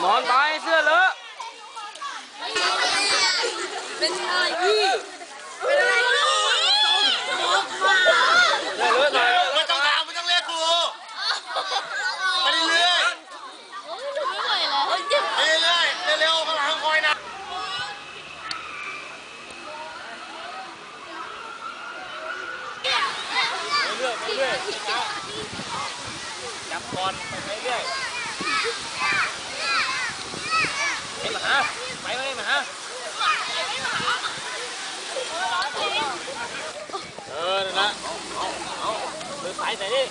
หมอนไปเสื้อเลอะเป็นชายพี่เป็นอะไรพี่เสื้อเลอะหน่อยไม่ต้องถามไม่ต้องเรียกครูไปเรื่อยไม่ไหวแล้วเจ็บๆไปเรื่อยเร็วๆข้างหลังคอยนะเรื่อยเรื่อยจับก่อนไปเรื่อยาหาไปมาเลยมาหาเออนั่นละเอาเอาเดินสายใส่ดิ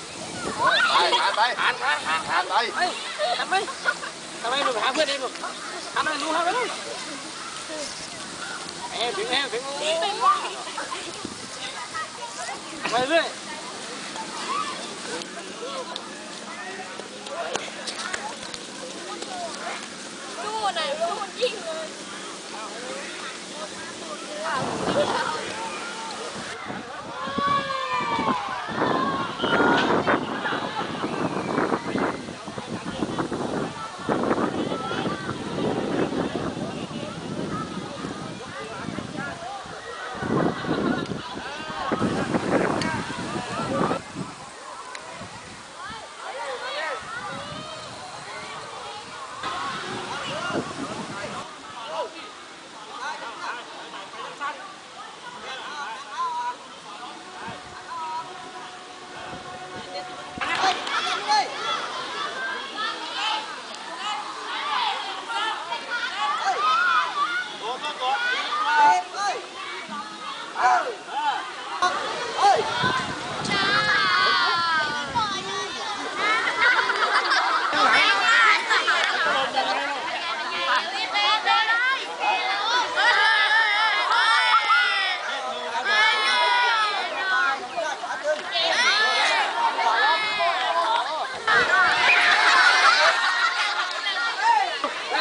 ไปไปผ่านผ่านผ่านผ่านไปเฮ้ยทำไมทำไมหนูไปหาเพื่อนเองลูกทำไมหนูทำไปเลยเอ้ยถึงเอ้ยถึงไปเรื่อย ไหนดูมันยิงเลย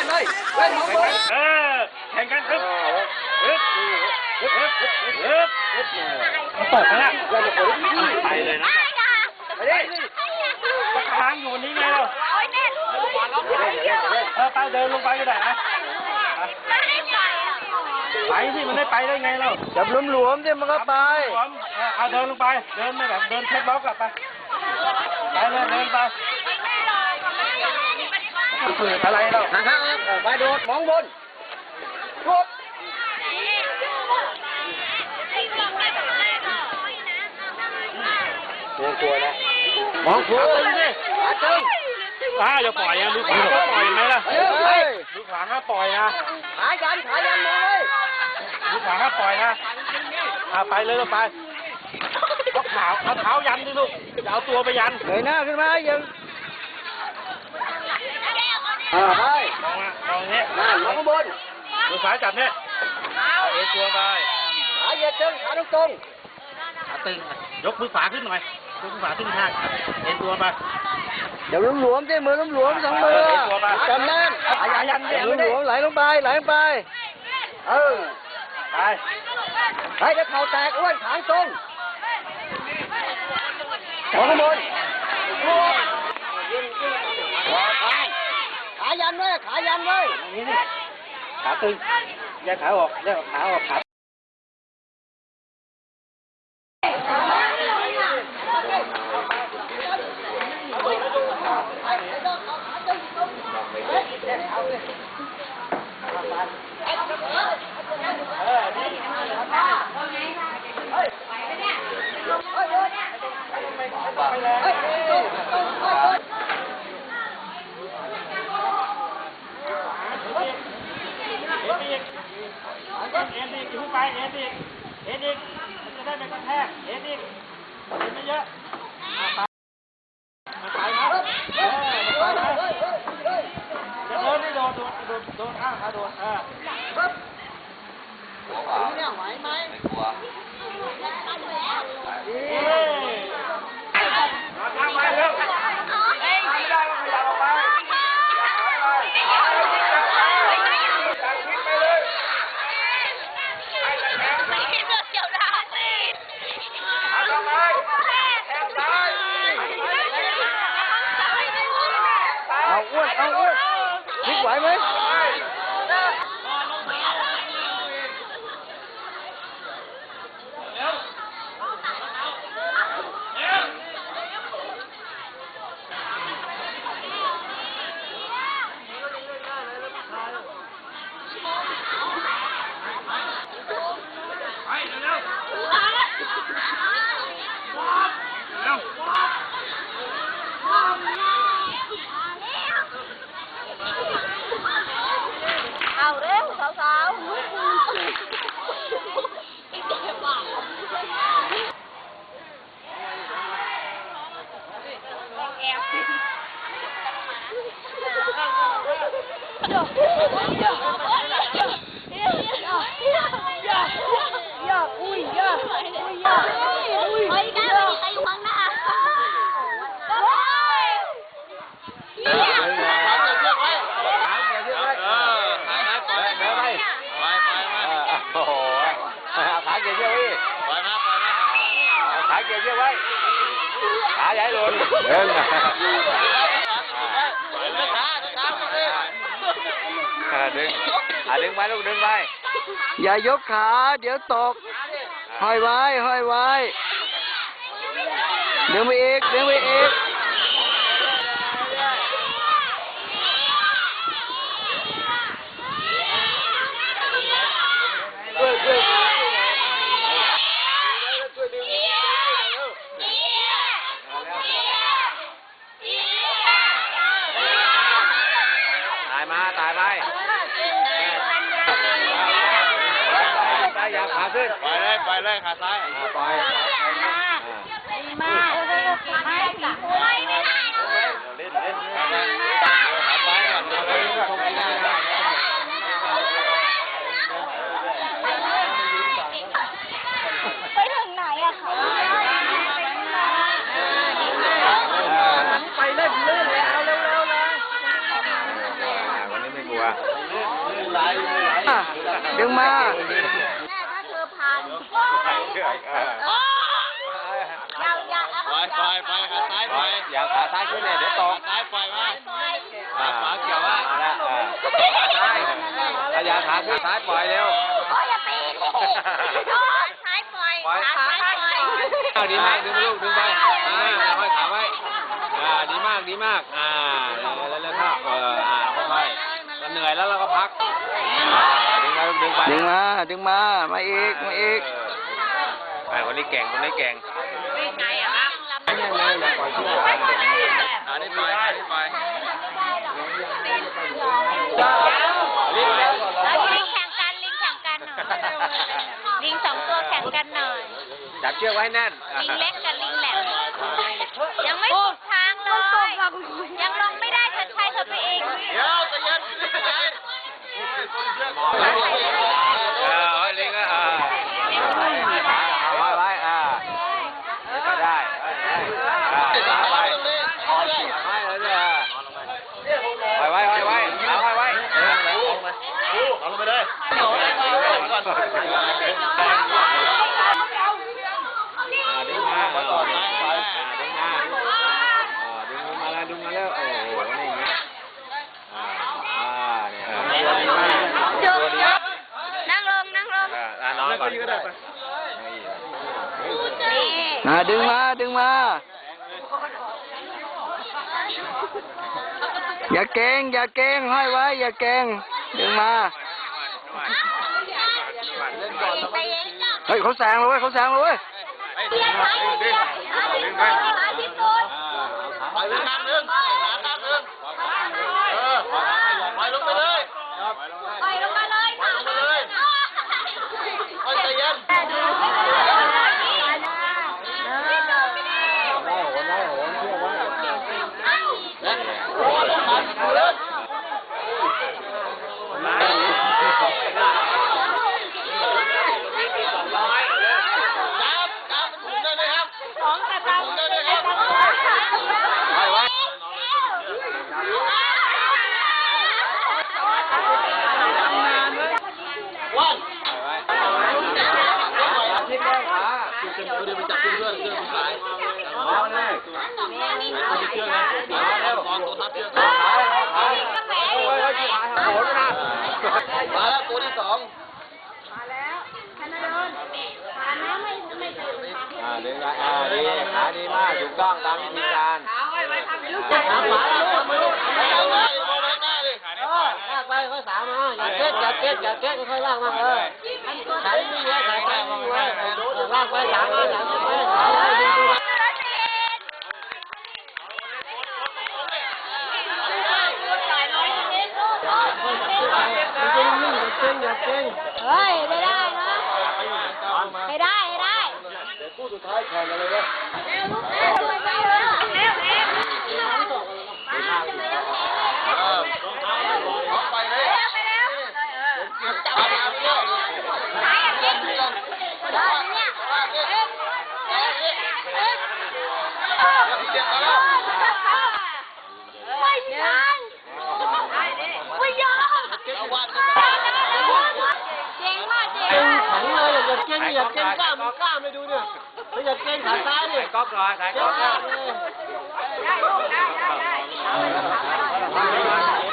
เล่น เออแข่งกันครับฮึบฮึบฮึบฮึบมันตกไหมล่ะไปเลยนะไปดิก็ค้างอยู่วันนี้ไงเราเออไปเดินลงไปก็ได้นะไปสิมันได้ไปได้ไงเราจับหลวมๆสิมันก็ไปเอาเดินลงไป เดินไม่แบบเดินเช็ดล็อกกลับไป ไปเลยเดินไป เปิดอะไรเรานะครับไปโดดมองบนกดกลัวกลัวนะมองกลัวเลยอาตึงอ้าอย่าปล่อยนะดูขวางก็ปล่อยไหมล่ะเฮ้ยดูขวางก็ปล่อยนะขายันขายันมองเลยดูขวางก็ปล่อยนะอ่าไปเลยลงไปเอาขาเอาเท้ายันดิลูกจะเอาตัวไปยันเงยหน้าขึ้นมายัง อ่าไปมองมาตรงนี้หน้ามองข้างบนมือซ้ายจับเนี่ยเอาตัวไปขาเหยียดตึงขาตรงขาตึงยกมือขวาขึ้นหน่อยยกมือขวาขึ้นข้างเอ็นตัวไปเดี๋ยวหลวมๆสิมือหลวมๆสองมือจำแน่นหลวมไหลลงไปไหลลงไป เออไปให้จะเข่าแตกอ้วนขาตรงมองข้างบนขายัน ไว้ขายันไว้นี่นี่ขาตึงแยกขาออกแยกขาออกขา เกี่ยวเชือกไว้ขาใหญ่หล่นเดินไปเลยช้าช้าดึงอะดึงไปลูกดึงไปอย่ายกขา เดี๋ยวตก ห้อยไว้ ห้อยไว้ เดี๋ยวไปอีก เดี๋ยวไปอีก ตายมาตายไปตายอย่าขาขึ้น ไปเลยไปเลยขาซ้าย อ่าปล่อยอ่า มาไม่จ้ะไม่ไม่ได้ เล่นเล่นขาซ้ายก่อนเอาไว้ตรงนี้ได้ ไปถึงไหนอะคะ ไปเล่นเล่นแล้วเร็วเร็วเลย วันนี้ไม่กลัว ดึงมา แม่ถ้าเธอผ่านอย่าอย่า ไปไปไปขาซ้ายไป อย่างขาซ้ายขึ้นเลยเดี๋ยวตขากซ้ายปล่อยมาอ่าขาเกี่ยวว่ามาแล้วขาซ้ายถ้าย่าขาขึ้นซ้ายปล่อยเร็วโอ้ยอย่าตีดิโอ้ยซ้ายปล่อยขาซ้ายปล่อยอ่าดีมากดึงลูกดึงไปอ่าห้อยขาไว้อ่าดีมากดีมากอ่าแล้วแล้วครับเอออ่าค่อยๆเราเหนื่อยแล้วเราก็พักดึงไปดึงไปดึงมาดึงมามาอีกมาอีกไอ้คนนี้เก่งคนนี้เก่งไงอะ คะยังเลยอย่าปล่อยเชือกอันนี้ไปอันนี้ไปรีบเร็วลิงแข่งกันลิงแข่งกันหน่อยลิงสองตัวแข่งกันหน่อย จับเชือกไว้แน่น ลิงเล็กกับลิงแหลม ยังไม่สุดทางเลย ยังลงไม่ได้เธอใช้เธอไปเอง เดี๋ยวจเย็นใจเย็น เออเอาลิงก็เออเอาไว้ไว้อ่าก็ได้อ่าไปไปเลยไว้ไว้ไว้ไว้เอาไว้ไว้ เอาลงไปเลยก่อน ดึงมาก่อนดึงมาดึงมาดึงมาแล้วดึงมาแล้วโอ้โหนี่ไงอ่าอ่าเนี่ย จุดจุดนั่งลงนั่งลง อ่านอนก่อนก็ได้ไปนี่อ่าดึงมาดึงมา อย่าเกรงอย่าเกรงห้อยไว้ อย่าเกรงดึงมาไปเองเฮ้ยเขาแซงเลยเว้ยเขาแซงเลยเว้ยเรียนไว้เรียนที่สุดหาที่สุดไปเลยข้างนึงขาข้างนึงเออไปลงไปเลย ปล่อยลงมาเลย ปล่อยลงไปเลย ปล่อย ใจเย็น ลงมาเลย เชือกนะมาแล้วตอนตัวทับเชือก เฮ้ มาย กระแส โอ้ยเขาจีบหายหาโหนนะ แล้วตัว ที่สองมาแล้วธนดลผ่านแล้วไม่ไม่เจอทางอ่าดึงไว้อ่าดีขาดีมากถูกต้องตามวิธีการลูกชายทำหมาแล้วทำมือไปเอาหน้าดิมองไปหน้าดิเออลากไปค่อยสามมาอย่าเก็ตอย่าเก็ตอย่าเก็ตค่อยลากมาเออขายไม่เยอะขายขายไม่เยอะลากไปสามมาสามไปสามไป ดึงตัวอย่าเก่งเฮ้ย ไม่ได้นะ ไม่ได้ ไม่ได้ เดี๋ยวคู่สุดท้ายแข่งกันเลยนะย เร็วลูกเร็วไปเร็วเร็วเร็วมาจะไม่ต้อง เออลงไปเลย ไปแล้ว จับมาไปเลย หายอย่างนี้ได้เนี่ยเอ๊ะเอ๊ะเอ๊ะเอ๊ะไม่ทันไม่ยอม เอาวัน เจ๋งมากเจ๋ง เก่ง มาก แข็ง เลยอย่าเก่งอย่าเก่งกล้ามกล้ามไม่ดูเนี่ยอย่าเก่งขาซ้ายเนี่ยก๊อกก่อนถ่ายเก่ก๊งอกกก่ล้าอมนเลย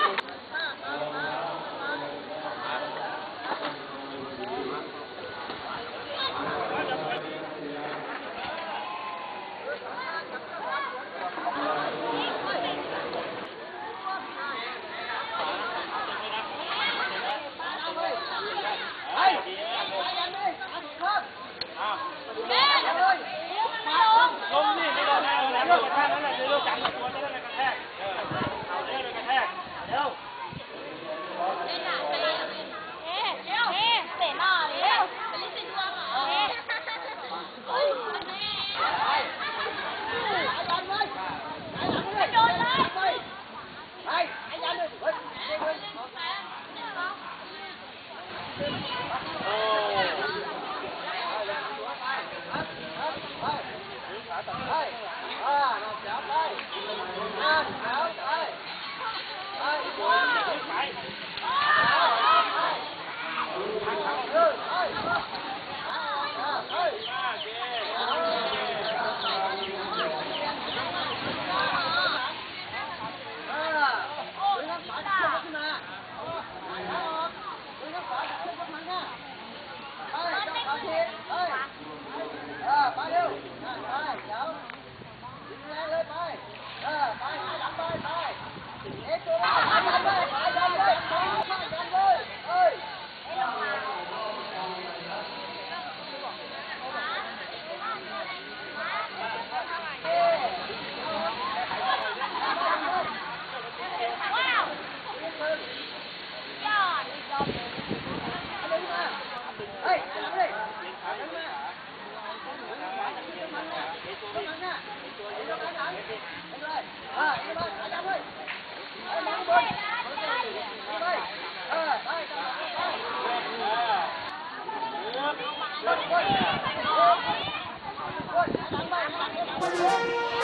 Valeu!